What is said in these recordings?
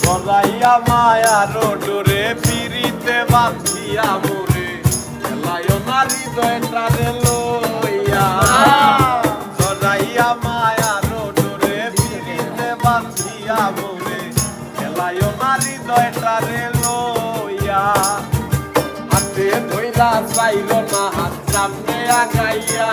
জড়াইয়া মায়া রোডরে পিরিতে বাঁধিয়া মোরে। এলায় না হৃদয়টা রে লইয়া। জড়াইয়া মায়া রোডরে পিরিতে বাঁধিয়া মোরে। এলায় না হৃদয়টা রে লইয়া। হাতে ধইলা চাইল না, হাত সামনে আগাইয়া।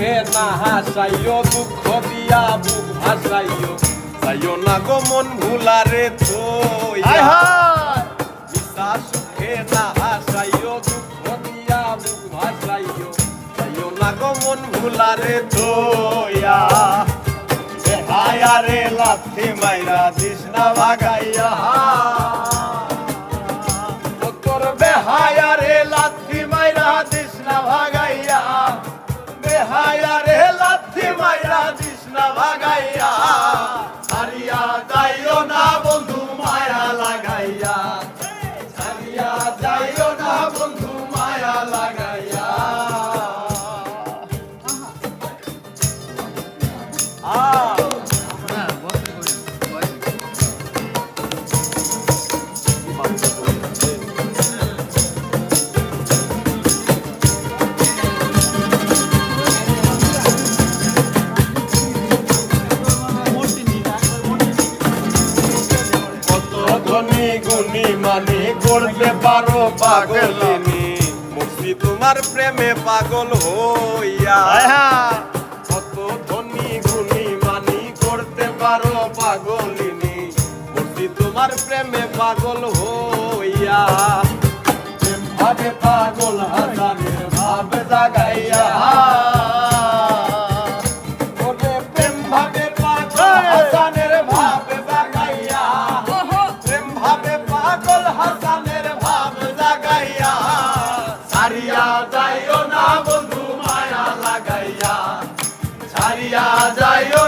সুখে না হাসাইও দুঃখ দিয়া বুক ভাসাইও। যাইও না গো মন ভুলারে থইয়া নিশা সুখে না হাসাইও দুঃখ দিয়া বুক ভাসাইও। যাইও না গো মন ভুলারে থইয়া হায়ারে লাথি মাইরা দিস না ভাগাইয়া। দিস ধনী গুণী মানি করতে পারো পাগলিনী। মুক্তি তোমার প্রেমে পাগল হইয়া। কত ধনী গুণী মানি করতে পারো পাগলিনী। মুক্তি তোমার প্রেমে পাগল হইয়া। ভাবে পাগল হাজারের ভাবে জাগাইয়া ভাবে পাগল হাসানের ভাব জাগাইয়া সারিয়া যাইও না বন্ধু মায়া লাগাইয়া সারিয়া যাইও